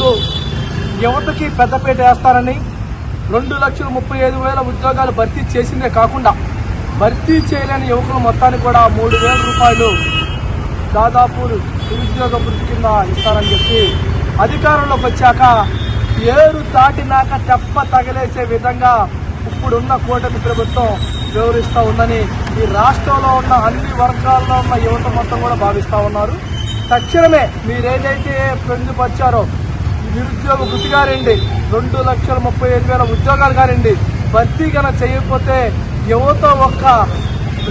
ముందు యువతకి పెద్దపీట వేస్తారని రెండు లక్షల ముప్పై ఐదు వేల ఉద్యోగాలు భర్తీ చేసిందే కాకుండా భర్తీ చేయలేని యువకులు మొత్తానికి కూడా మూడు వేల రూపాయలు దాదాపు నిరుద్యోగ వృత్తి కింద ఇస్తారని చెప్పి అధికారంలోకి వచ్చాక ఏరు దాటినాక తెప్ప తగిలేసే విధంగా ఇప్పుడున్న కూటమి ప్రభుత్వం వివరిస్తూ ఉందని ఈ రాష్ట్రంలో ఉన్న అన్ని వర్గాల్లో ఉన్న యువత మొత్తం కూడా భావిస్తూ ఉన్నారు. తక్షణమే మీరేదైతే పొందుపరిచారో నిరుద్యోగ వృత్తి కానివ్వండి రెండు లక్షల ముప్పై ఐదు వేల ఉద్యోగాలు కానివ్వండి భర్తీ కనుక చేయకపోతే యువత ఒక్క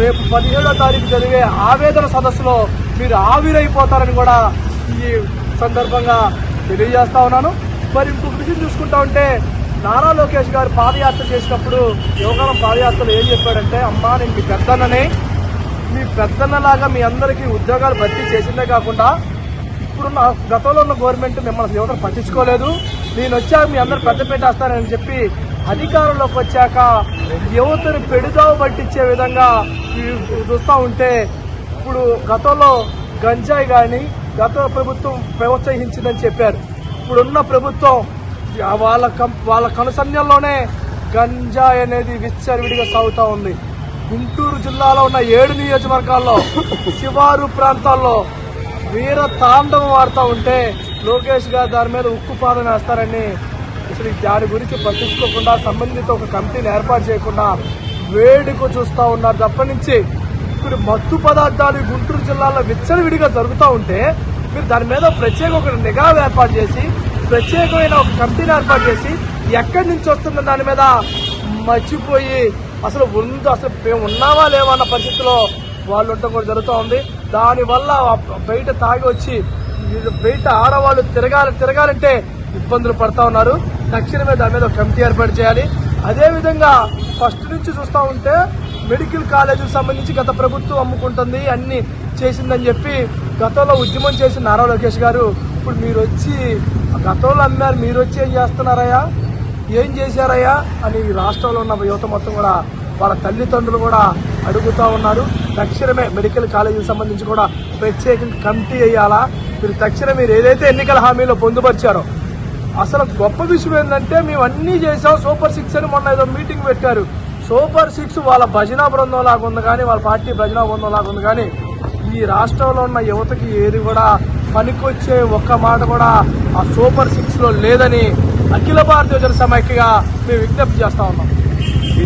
రేపు పదిహేడో తారీఖు జరిగే ఆవేదన సదస్సులో మీరు ఆవిరైపోతారని కూడా ఈ సందర్భంగా తెలియజేస్తా ఉన్నాను. మరి ఇంకొక విషయం చూసుకుంటా ఉంటే నారా లోకేష్ గారు పాదయాత్ర చేసినప్పుడు యువకాలం పాదయాత్రలో ఏం చెప్పాడంటే అమ్మా నేను మీ పెద్దన్ననే. మీ పెద్దన్నలాగా మీ అందరికీ ఉద్యోగాలు భర్తీ చేసిందే కాకుండా ఇప్పుడున్న గతంలో ఉన్న గవర్నమెంట్ మిమ్మల్ని ఎవరు పట్టించుకోలేదు. నేను వచ్చాక మీ అందరు పెద్ద పెట్టేస్తానని చెప్పి అధికారంలోకి వచ్చాక యువతను పెడుదావు పట్టించే విధంగా చూస్తూ ఉంటే ఇప్పుడు గతంలో గంజాయి కానీ గత ప్రభుత్వం ప్రోత్సహించిందని చెప్పారు. ఇప్పుడున్న ప్రభుత్వం వాళ్ళ కం వాళ్ళ కనుసన్యంలోనే గంజాయి అనేది విచ్చరివిడిగా సాగుతూ ఉంది. గుంటూరు జిల్లాలో ఉన్న ఏడు నియోజకవర్గాల్లో శివారు ప్రాంతాల్లో వీర తాండవం ఆడుతూ ఉంటే లోకేష్ గారు దాని మీద ఉక్కు పాదన వేస్తారని అసలు దాని గురించి పట్టించుకోకుండా సంబంధిత ఒక కమిటీని ఏర్పాటు చేయకుండా వేడుక చూస్తూ ఉన్నారు. తప్ప నుంచి ఇప్పుడు మత్తు పదార్థాలు గుంటూరు జిల్లాలో విచ్చలవిడిగా జరుగుతూ ఉంటే మీరు దాని మీద ప్రత్యేక ఒక నిఘా ఏర్పాటు చేసి ప్రత్యేకమైన ఒక కమిటీని ఏర్పాటు చేసి ఎక్కడి నుంచి వస్తున్న దాని మీద మర్చిపోయి అసలు ఉందో అసలు మేము ఉన్నావా లేవా అన్న పరిస్థితిలో వాళ్ళు ఉండటం కూడా జరుగుతూ ఉంది. దానివల్ల బయట తాగి వచ్చి బయట ఆడవాళ్ళు తిరగాలి తిరగాలంటే ఇబ్బందులు పడతా ఉన్నారు. తక్షణమే దాని మీద ఒక కమిటీ ఏర్పాటు చేయాలి. అదేవిధంగా ఫస్ట్ నుంచి చూస్తూ ఉంటే మెడికల్ కాలేజీకి సంబంధించి గత ప్రభుత్వం అమ్ముకుంటుంది అన్ని చేసిందని చెప్పి గతంలో ఉద్యమం చేసిన నారా లోకేష్ గారు ఇప్పుడు మీరు వచ్చి గతంలో అమ్మారు మీరు వచ్చి ఏం చేస్తున్నారయ్యా? ఏం చేశారయ్యా? అని ఈ రాష్ట్రంలో ఉన్న యువత మొత్తం కూడా వాళ్ళ తల్లిదండ్రులు కూడా అడుగుతూ ఉన్నారు. తక్షణమే మెడికల్ కాలేజీకి సంబంధించి కూడా ప్రత్యేకంగా కమిటీ వేయాలా? మీరు తక్షణం మీరు ఏదైతే ఎన్నికల హామీలో పొందుపరిచారో అసలు గొప్ప విషయం ఏంటంటే మేము అన్నీ చేసాం సూపర్ సిక్స్ అని మొన్న ఏదో మీటింగ్ పెట్టారు. సూపర్ సిక్స్ వాళ్ళ భజనా బృందం లాగా ఉంది కానీ వాళ్ళ పార్టీ భజనా బృందం లాగా ఉంది కానీ ఈ రాష్ట్రంలో ఉన్న యువతకి ఏది కూడా పనికొచ్చే ఒక్క మాట కూడా ఆ సూపర్ సిక్స్లో లేదని అఖిల భారతీయ జన సమైక్యగా మేము విజ్ఞప్తి చేస్తా ఉన్నాం.